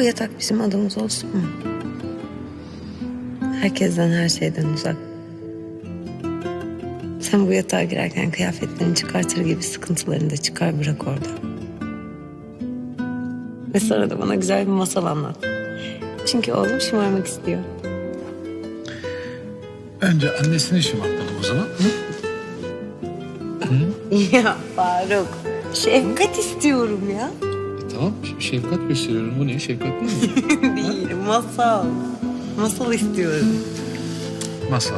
Bu yatak bizim adımız olsun mu? Herkesten her şeyden uzak. Sen bu yatağa girerken kıyafetlerini çıkartır gibi sıkıntılarını da çıkar bırak orada. Ve sonra da bana güzel bir masal anlat. Çünkü oğlum şımarmak istiyor. Önce annesini şımartalım o zaman. Hı? Ya Faruk, şefkat istiyorum ya. Şefkat gösteriyorum. Bu ne? Şefkat değil mi? Değil, masal. Masal istiyorum. Masal.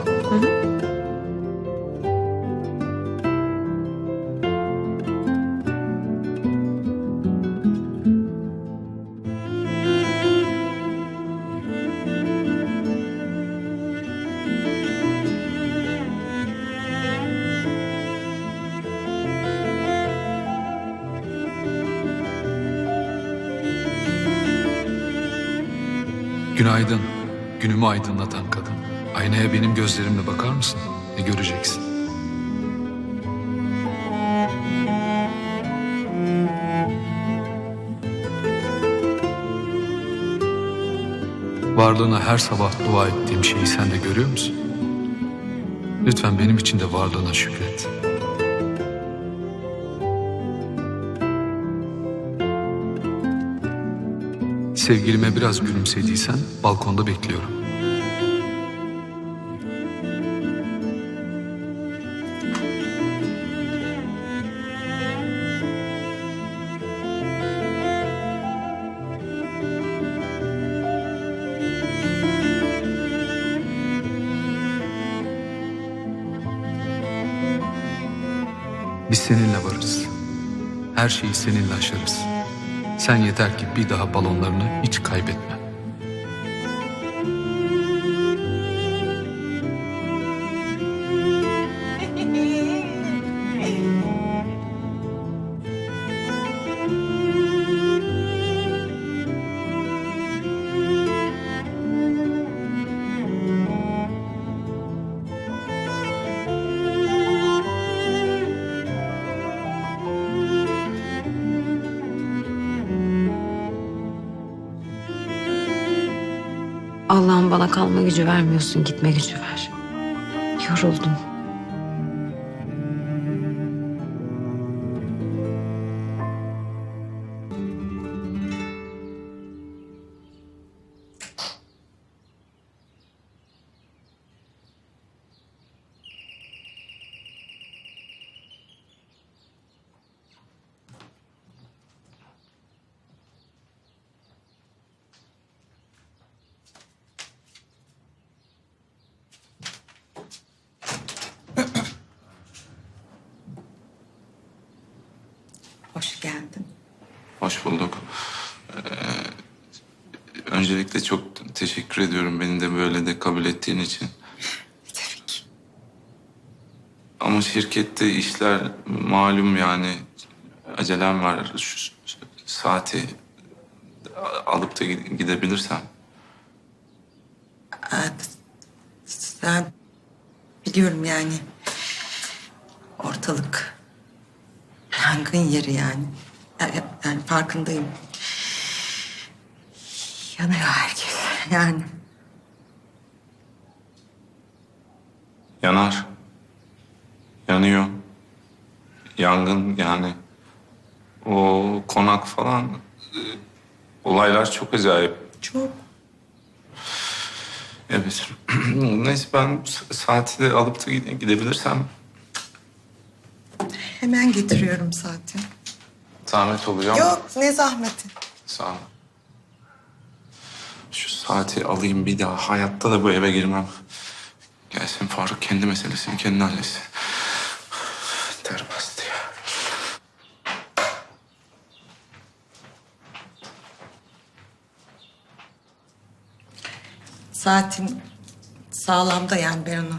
Günaydın. Günümü aydınlatan kadın. Aynaya benim gözlerimle bakar mısın? Ne göreceksin? Varlığına her sabah dua ettiğim şeyi sen de görüyor musun? Lütfen benim için de varlığına şükret. Sevgilime biraz gülümsediysen balkonda bekliyorum. Biz seninle varız. Her şeyi seninle aşarız. Sen yeter ki bir daha balonlarını hiç kaybetme. Allah'ım bana kalma gücü vermiyorsun, gitme gücü ver. Yoruldum. Hoş bulduk. Ee, öncelikle çok teşekkür ediyorum beni de böyle de kabul ettiğin için. Tabii ki. Ama şirkette işler malum yani acelem var. Şu, saati alıp da gide- gidebilirsem. Evet. Sen biliyorum yani. Ortalık yangın yeri yani. Farkındayım. Yanıyor herkes yani. Yanar. Yanıyor. Yangın yani. O konak falan e, olaylar çok acayip. Çok. Evet. Neyse ben sa- saati de alıp da gide- gidebilirsem Hemen getiriyorum zaten. Zahmet olacağım. Yok ne zahmeti. Sağ ol. Şu saati alayım bir daha. Hayatta da bu eve girmem. Gelsin Faruk kendi meselesini kendi halletsin. Ter bastı ya. Saatin sağlamda yani ben onu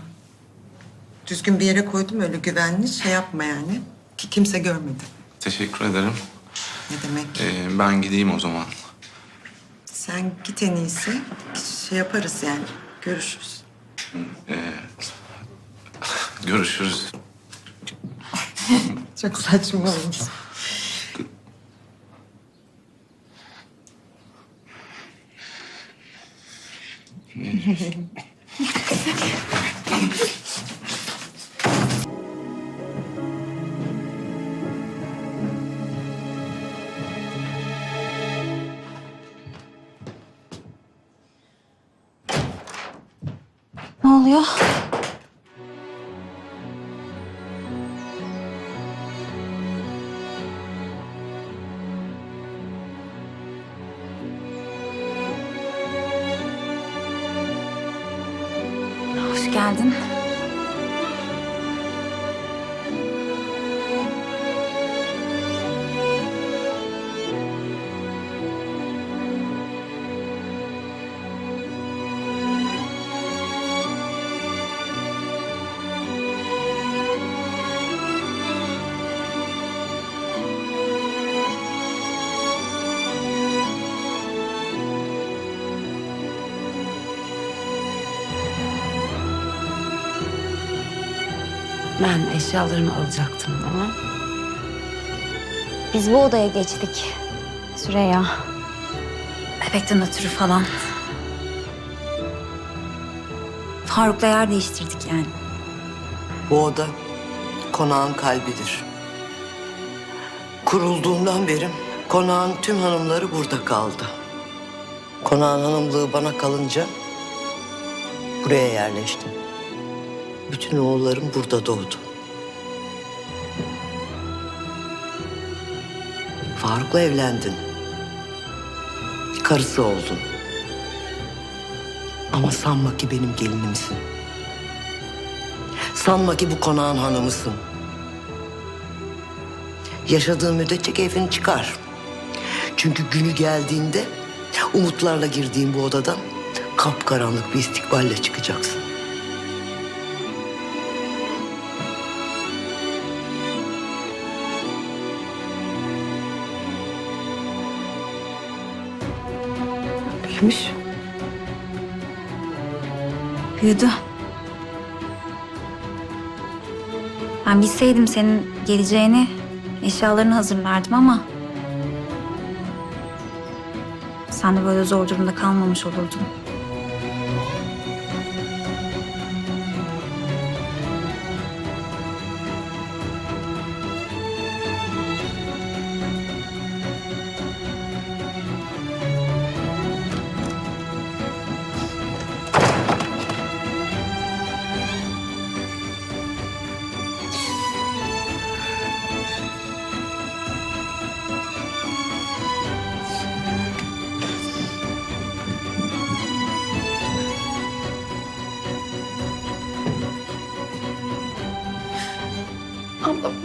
düzgün bir yere koydum öyle güvenli şey yapma yani. Ki kimse görmedi. Teşekkür ederim. Ne demek? Ee, ben gideyim o zaman. Sen git en iyisi. Şey yaparız yani. Görüşürüz. Ee, görüşürüz. Çok saçma olmuş. oluyor? Ben eşyalarımı alacaktım ama Biz bu odaya geçtik. Süreyya. Bebekten ötürü falan. Faruk'la yer değiştirdik yani. Bu oda konağın kalbidir. Kurulduğundan beri konağın tüm hanımları burada kaldı. Konağın hanımlığı bana kalınca buraya yerleştim. Bütün oğullarım burada doğdu. Faruk'la evlendin. Karısı oldun. Ama sanma ki benim gelinimsin. Sanma ki bu konağın hanımısın. Yaşadığın müddetçe keyfini çıkar. Çünkü günü geldiğinde umutlarla girdiğin bu odadan kapkaranlık bir istikballe çıkacaksın. Büyümüş. Büyüdü. Ben bilseydim senin geleceğini eşyalarını hazırlardım ama... Sen de böyle zor durumda kalmamış olurdun.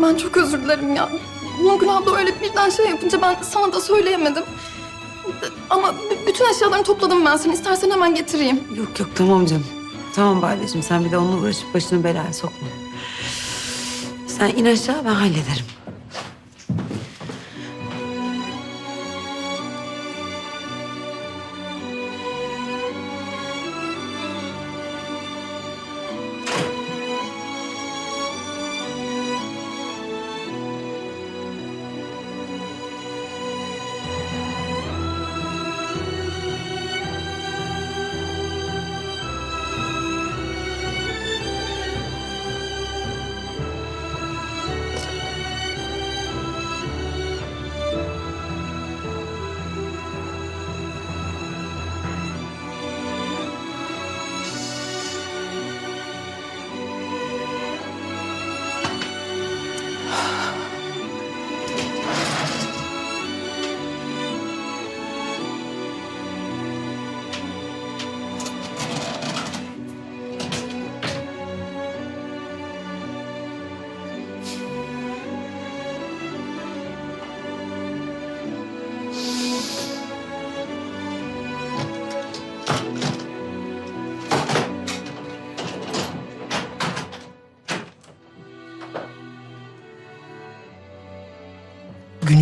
Ben çok özür dilerim ya. Nurgül abla öyle birden şey yapınca ben sana da söyleyemedim. Ama bütün eşyalarını topladım ben seni. İstersen hemen getireyim. yok yok tamam canım. Tamam Badeciğim sen bir de onunla uğraşıp başını belaya sokma. Sen in aşağı ben hallederim.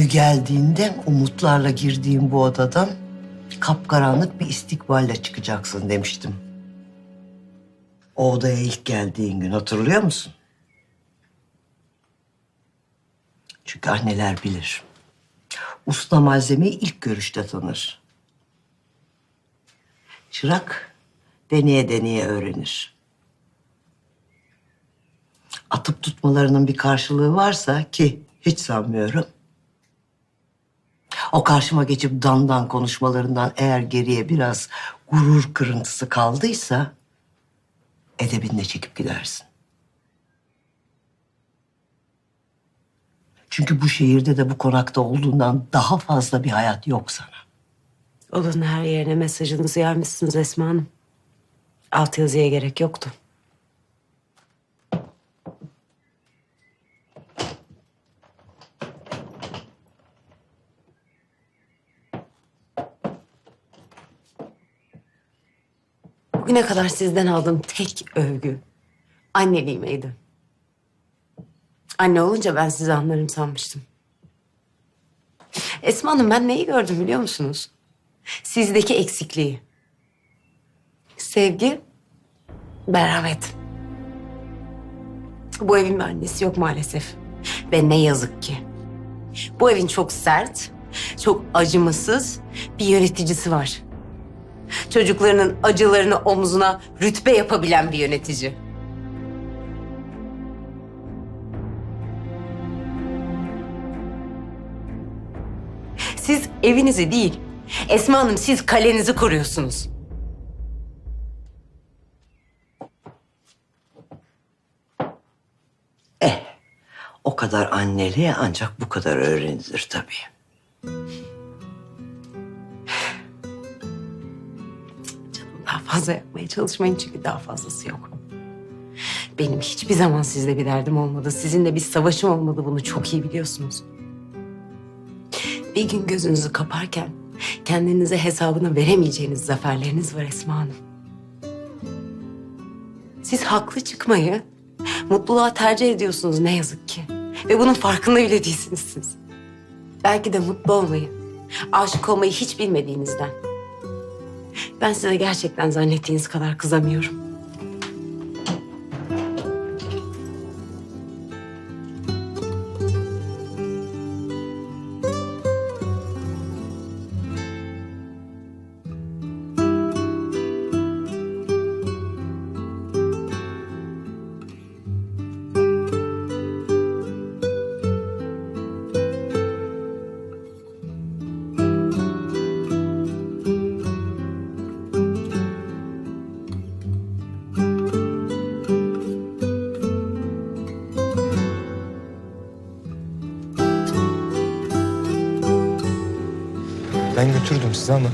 Geldiğinde umutlarla girdiğin bu odadan kapkaranlık bir istikballe çıkacaksın demiştim. O odaya ilk geldiğin gün hatırlıyor musun? Çünkü anneler bilir. Usta malzemeyi ilk görüşte tanır. Çırak deneye deneye öğrenir. Atıp tutmalarının bir karşılığı varsa ki hiç sanmıyorum. O karşıma geçip dandan konuşmalarından eğer geriye biraz gurur kırıntısı kaldıysa edebinle çekip gidersin. Çünkü bu şehirde de bu konakta olduğundan daha fazla bir hayat yok sana. Odanın her yerine mesajınızı yaymışsınız Esma Hanım. Alt yazıya gerek yoktu. Bugüne kadar sizden aldığım tek övgü anneliğimeydi. Anne olunca ben sizi anlarım sanmıştım. Esma Hanım ben neyi gördüm biliyor musunuz? Sizdeki eksikliği. Sevgi, merhamet. Bu evin bir annesi yok maalesef. Ve ne yazık ki. Bu evin çok sert, çok acımasız bir yöneticisi var. Çocuklarının acılarını omzuna rütbe yapabilen bir yönetici. Siz evinizi değil, Esma Hanım siz kalenizi koruyorsunuz. Eh, o kadar anneliğe ancak bu kadar öğrenilir tabii. Fazla yapmaya çalışmayın çünkü daha fazlası yok. Benim hiçbir zaman sizle bir derdim olmadı. Sizinle bir savaşım olmadı. Bunu çok iyi biliyorsunuz. Bir gün gözünüzü kaparken kendinize hesabını veremeyeceğiniz zaferleriniz var Esma Hanım. Siz haklı çıkmayı mutluluğa tercih ediyorsunuz ne yazık ki. Ve bunun farkında bile değilsiniz siz. Belki de mutlu olmayı, aşık olmayı hiç bilmediğinizden. Ben size gerçekten zannettiğiniz kadar kızamıyorum. Götürdüm sizi ama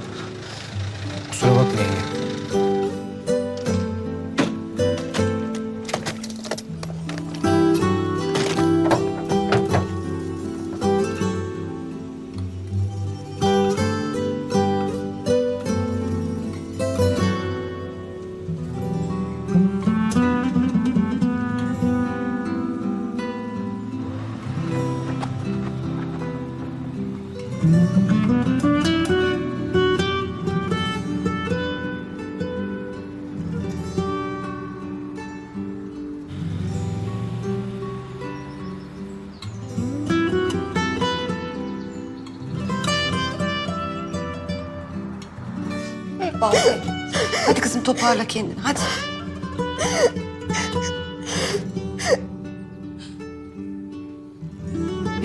toparla kendini hadi.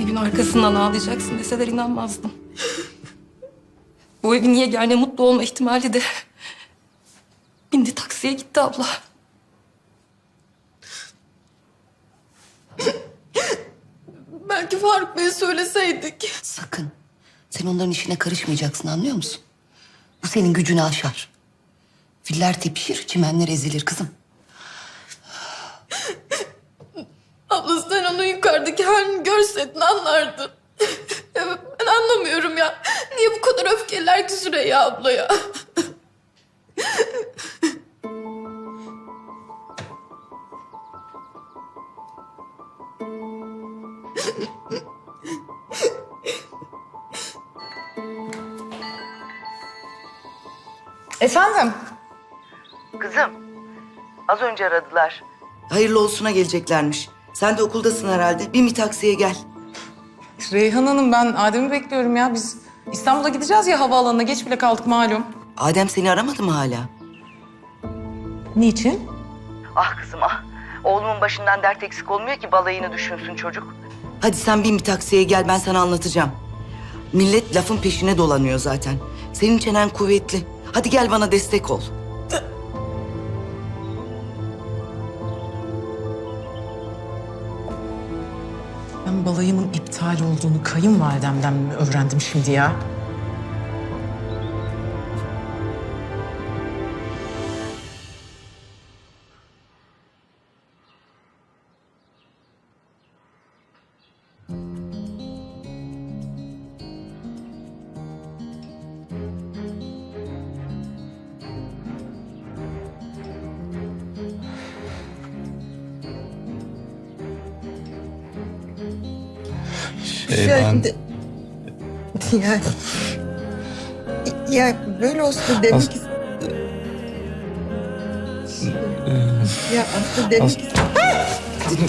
Evin arkasından ağlayacaksın deseler inanmazdım. Bu evin yegane mutlu olma ihtimali de... ...bindi taksiye gitti abla. Belki Faruk Bey'e söyleseydik. Sakın. Sen onların işine karışmayacaksın anlıyor musun? Bu senin gücünü aşar. Filler tepişir, çimenler ezilir kızım. Abla sen onun yukarıdaki halini görseydin anlardın. Ben anlamıyorum ya. Niye bu kadar öfkeliler ki Süreyya abla ya? Efendim? Kızım, az önce aradılar. Hayırlı olsuna geleceklermiş. Sen de okuldasın herhalde. Bir mi taksiye gel. Reyhan Hanım ben Adem'i bekliyorum ya. Biz İstanbul'a gideceğiz ya havaalanına. Geç bile kaldık malum. Adem seni aramadı mı hala? Niçin? Ah kızım ah. Oğlumun başından dert eksik olmuyor ki balayını düşünsün çocuk. Hadi sen bin bir taksiye gel ben sana anlatacağım. Millet lafın peşine dolanıyor zaten. Senin çenen kuvvetli. Hadi gel bana destek ol. Balayımın iptal olduğunu kayınvalidemden mi öğrendim şimdi ya? Ben... de- Ya, ya böyle olsun demek As- Ya aslında demek As- is-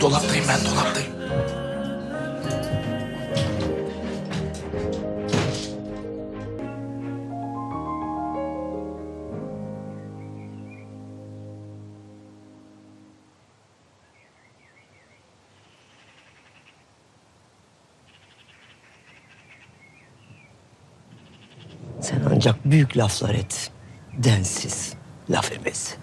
Dolaptayım ben dolaptayım. Ancak büyük laflar et. Densiz, laf ebesi.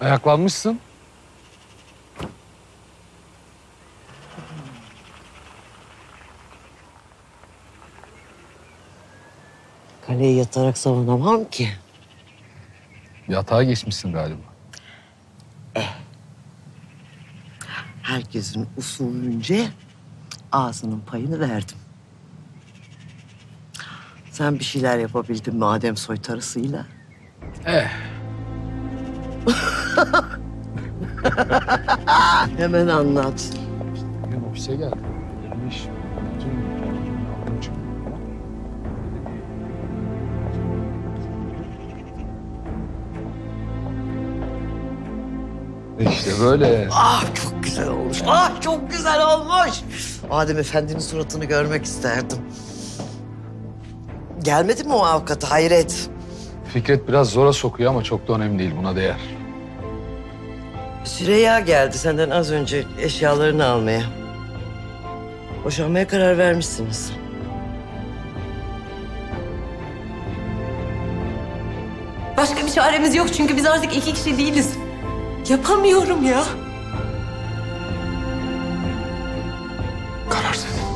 Ayaklanmışsın. Kaleyi yatarak savunamam ki. Yatağa geçmişsin galiba. Herkesin usulünce ağzının payını verdim. Sen bir şeyler yapabildin mi Adem soytarısıyla? Eh. Hemen anlat. Bugün ofise geldim. Bir İşte böyle. Ah çok güzel olmuş. Ah çok güzel olmuş. Adem Efendi'nin suratını görmek isterdim. Gelmedi mi o avukat? Hayret. Fikret biraz zora sokuyor ama çok da önemli değil. Buna değer. Süreyya geldi senden az önce eşyalarını almaya. Boşanmaya karar vermişsiniz. Başka bir çaremiz yok çünkü biz artık iki kişi değiliz. Yapamıyorum ya. Karar senin.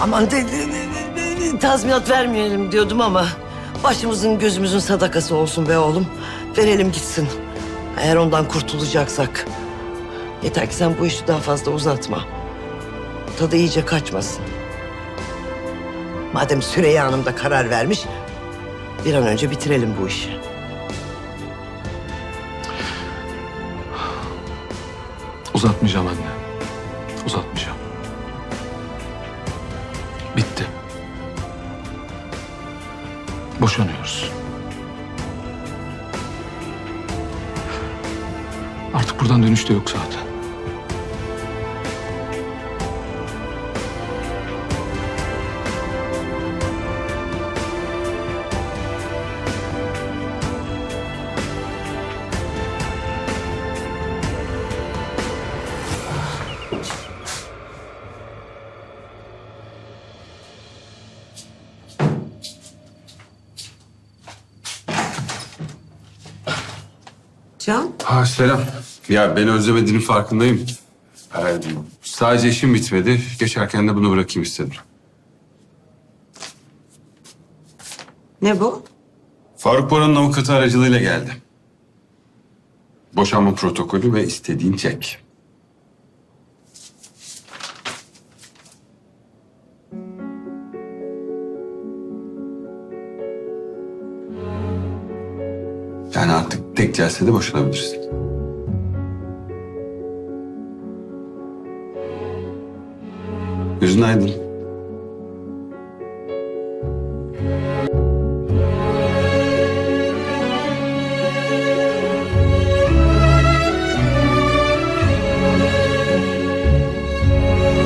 Aman de, de- de- de- de- tazminat vermeyelim diyordum ama... ...başımızın gözümüzün sadakası olsun be oğlum. Verelim gitsin. Eğer ondan kurtulacaksak. Yeter ki sen bu işi daha fazla uzatma. Tadı iyice kaçmasın. Madem Süreyya Hanım da karar vermiş... ...bir an önce bitirelim bu işi. Uzatmayacağım anne. Uzatmayacağım. Bitti. Boşanıyoruz. Artık buradan dönüş de yok zaten. Ha selam. Ya beni özlemediğinin farkındayım. Ee, sadece işim bitmedi. Geçerken de bunu bırakayım istedim. ne bu? Faruk Bora'nın avukatı aracılığıyla geldi. Boşanma protokolü ve istediğin çek. Yani artık tek celsede boşanabilirsin. Gözün aydın.